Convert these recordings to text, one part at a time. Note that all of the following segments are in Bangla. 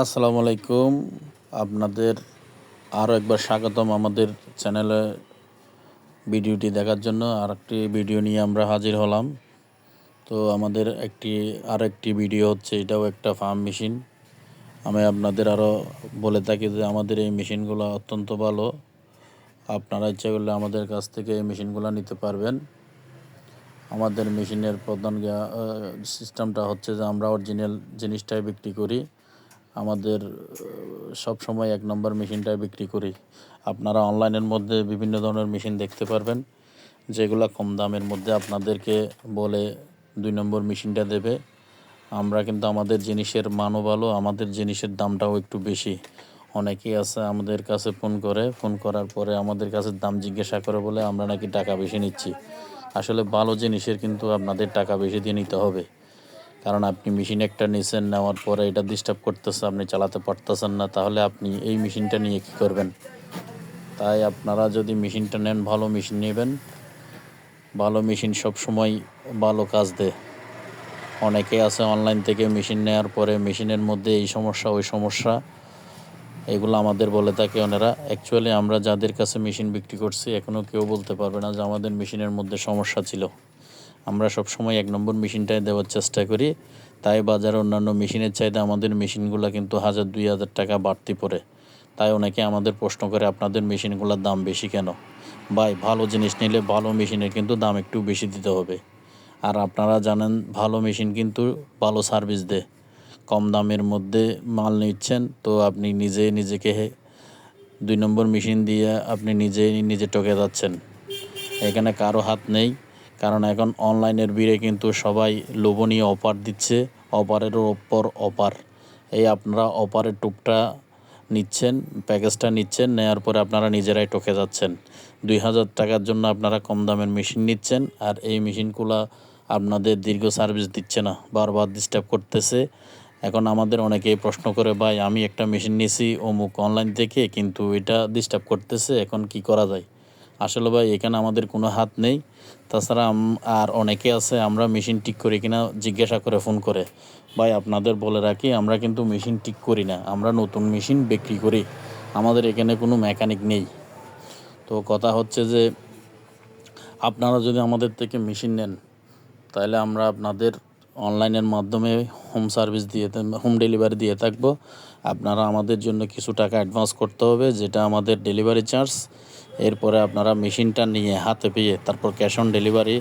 আসসালামু আলাইকুম। আপনাদের আরও একবার স্বাগতম আমাদের চ্যানেলে ভিডিওটি দেখার জন্য। আর একটি ভিডিও নিয়ে আমরা হাজির হলাম। তো আমাদের একটি আর একটি ভিডিও হচ্ছে, এটাও একটা ফার্ম মেশিন আমি আপনাদের আরও বলে থাকি যে আমাদের এই মেশিনগুলো অত্যন্ত ভালো। আপনারা ইচ্ছা করলে আমাদের কাছ থেকে এই মেশিনগুলো নিতে পারবেন। আমাদের মেশিনের প্রধান সিস্টেমটা হচ্ছে যে আমরা অরিজিনাল জিনিসটাই বিক্রি করি। আমাদের সব সময় এক নম্বর মেশিনটাই বিক্রি করি। আপনারা অনলাইনের মধ্যে বিভিন্ন ধরনের মেশিন দেখতে পারবেন, যেগুলো কম দামের মধ্যে আপনাদেরকে বলে দুই নম্বর মেশিনটা দেবে। আমরা কিন্তু আমাদের জিনিসের মানও ভালো, আমাদের জিনিসের দামটাও একটু বেশি। অনেকেই আছে আমাদের কাছে ফোন করে, ফোন করার পরে আমাদের কাছে দাম জিজ্ঞাসা করে বলে, আমরা নাকি টাকা বেশি নিচ্ছি। আসলে ভালো জিনিসের কিন্তু আপনাদের টাকা বেশি দিয়ে নিতে হবে। কারণ আপনি মেশিন একটা নিয়েছেন নেওয়ার পরে এটা ডিস্টার্ব করতেছে, আপনি চালাতে পারতেছেন না, তাহলে আপনি এই মেশিনটা নিয়ে কী করবেন? তাই আপনারা যদি মেশিনটা নেন, ভালো মেশিন নেবেন। ভালো মেশিন সব সময় ভালো কাজ দেয়। অনেকে আছে অনলাইন থেকে মেশিন নেওয়ার পরে মেশিনের মধ্যে এই সমস্যা, ওই সমস্যা। এগুলো আমাদের বলে থাকে ওনারা অ্যাকচুয়ালি আমরা যাদের কাছে মেশিন বিক্রি করছি এখনও কেউ বলতে পারবে না যে আমাদের মেশিনের মধ্যে সমস্যা ছিল। আমরা সব সময় এক নম্বর মেশিনটাই দেওয়ার চেষ্টা করি। তাই বাজারে অন্যান্য মেশিনের চাইতে আমাদের মেশিনগুলো কিন্তু হাজার দুই হাজার টাকা বাড়তি পড়ে। তাই অনেকে আমাদের প্রশ্ন করে, আপনাদের মেশিনগুলোর দাম বেশি কেন? ভাই, ভালো জিনিস নিলে ভালো মেশিনের কিন্তু দাম একটু বেশি দিতে হবে। আর আপনারা জানেন, ভালো মেশিন কিন্তু ভালো সার্ভিস দেয়। কম দামের মধ্যে মাল নিচ্ছেন, তো আপনি নিজে নিজেকে দুই নম্বর মেশিন দিয়ে আপনি নিজে নিজে টকে যাচ্ছেন। এখানে কারও হাত নেই কারণ এখন অনলাইনের ভিড়ে কিন্তু সবাই লোভনীয় অফার দিচ্ছে। অফারের ওপর অপার এই আপনারা অপারের টুকটা নিচ্ছেন, প্যাকেজটা নিচ্ছেন নেওয়ার পরে আপনারা নিজেরাই টকে যাচ্ছেন। দুই হাজার টাকার জন্য আপনারা কম দামের মেশিন নিচ্ছেন আর এই মেশিনগুলো আপনাদের দীর্ঘ সার্ভিস দিচ্ছে না, বারবার ডিস্টার্ব করতেছে। এখন আমাদের অনেকেই প্রশ্ন করে, ভাই, আমি একটা মেশিন নিয়েছি, অমুক অনলাইন থেকে কিন্তু এটা ডিস্টার্ব করতেছে, এখন কি করা যায়? আসলে ভাই, এখানে আমাদের কোনো হাত নেই। তাছাড়া আর অনেকে আছে, আমরা মেশিন ঠিক করি কিনা জিজ্ঞাসা করে ফোন করে। ভাই, আপনাদের বলে রাখি, আমরা কিন্তু মেশিন ঠিক করি না। আমরা নতুন মেশিন বিক্রি করি। আমাদের এখানে কোনো মেকানিক নেই। তো কথা হচ্ছে যে, আপনারা যদি আমাদের থেকে মেশিন নেন, তাহলে আমরা আপনাদের অনলাইনের মাধ্যমে হোম সার্ভিস দিয়ে হোম ডেলিভারি দিয়ে থাকব। আপনারা আমাদের জন্য কিছু টাকা অ্যাডভান্স করতে হবে, যেটা আমাদের ডেলিভারি চার্জ এরপরে আপনারা মেশিনটা নিয়ে হাতে পেয়ে তারপর ক্যাশ অন ডেলিভারি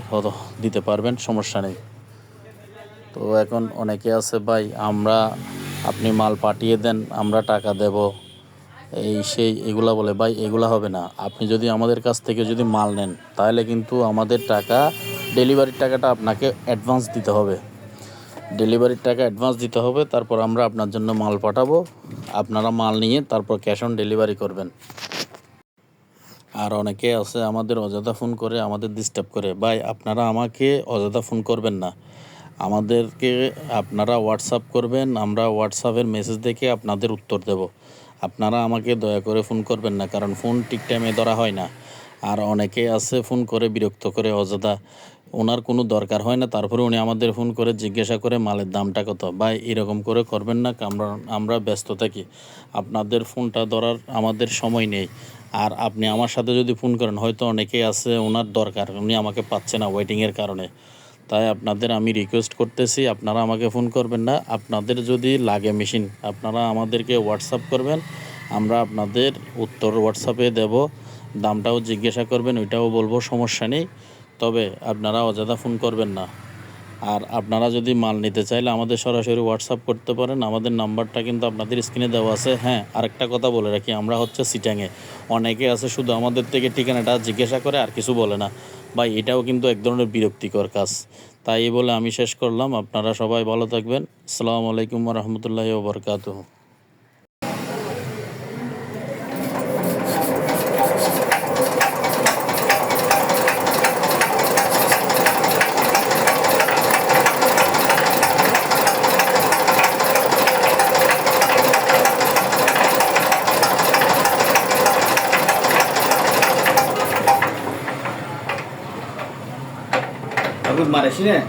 দিতে পারবেন, সমস্যা নেই। তো এখন অনেকে আছে, ভাই, আমরা, আপনি মাল পাঠিয়ে দেন, আমরা টাকা দেব। এই সেই এগুলা বলে, ভাই, এগুলা হবে না। আপনি যদি আমাদের কাছ থেকে যদি মাল নেন, তাহলে কিন্তু আমাদের টাকা ডেলিভারির টাকাটা আপনাকে অ্যাডভান্স দিতে হবে। ডেলিভারির টাকা অ্যাডভান্স দিতে হবে, তারপর আমরা আপনার জন্য মাল পাঠাবো। আপনারা মাল নিয়ে তারপর ক্যাশ অন ডেলিভারি করবেন। আর অনেকে আছে আমাদের অযথা ফোন করে, আমাদের ডিস্টার্ব করে। ভাই, আপনারা আমাকে অযথা ফোন করবেন না। আমাদেরকে আপনারা হোয়াটসঅ্যাপ করবেন, আমরা হোয়াটসঅ্যাপের মেসেজ দেখে আপনাদের উত্তর দেব। আপনারা আমাকে দয়া করে ফোন করবেন না, কারণ ফোন ঠিক টাইমে ধরা হয় না। আর অনেকে আছে ফোন করে বিরক্ত করে অযথা। ওনার কোনো দরকার হয় না। তারপরে উনি আমাদের ফোন করে জিজ্ঞাসা করে মালের দামটা কত। বা এরকম করে করবেন না আমরা আমরা ব্যস্ত থাকি। আপনাদের ফোনটা ধরার আমাদের সময় নেই। আর আপনি আমার সাথে যদি ফোন করেন, হয়তো অনেকেই আছে ওনার দরকার, উনি আমাকে পাচ্ছে না ওয়েটিংয়ের কারণে। তাই আপনাদের আমি রিকোয়েস্ট করতেছি, আপনারা আমাকে ফোন করবেন না। আপনাদের যদি লাগে মেশিন আপনারা আমাদেরকে হোয়াটসঅ্যাপ করবেন। আমরা আপনাদের উত্তর হোয়াটসঅ্যাপে দেব। দামটাও জিজ্ঞাসা করবেন, ওইটাও বলব, সমস্যা নেই। তবে আপনারা অযথা ফোন করবেন না। আর আপনারা যদি মাল নিতে চাইলে আমাদের সরাসরি হোয়াটসঅ্যাপ করতে পারেন। আমাদের নাম্বারটা কিন্তু আপনাদের স্ক্রিনে দেওয়া আছে। হ্যাঁ আরেকটা কথা বলে রাখি, আমরা হচ্ছে সিটাঙে অনেকে আছে শুধু আমাদের থেকে ঠিকানাটা জিজ্ঞাসা করে, আর কিছু বলে না। ভাই, এটাও কিন্তু এক ধরনের বিরক্তিকর কাজ। তাই বলে আমি শেষ করলাম। আপনারা সবাই ভালো থাকবেন। আসসালামু আলাইকুম রহমতুল্লাহ বরকাতহ। 马来西亚。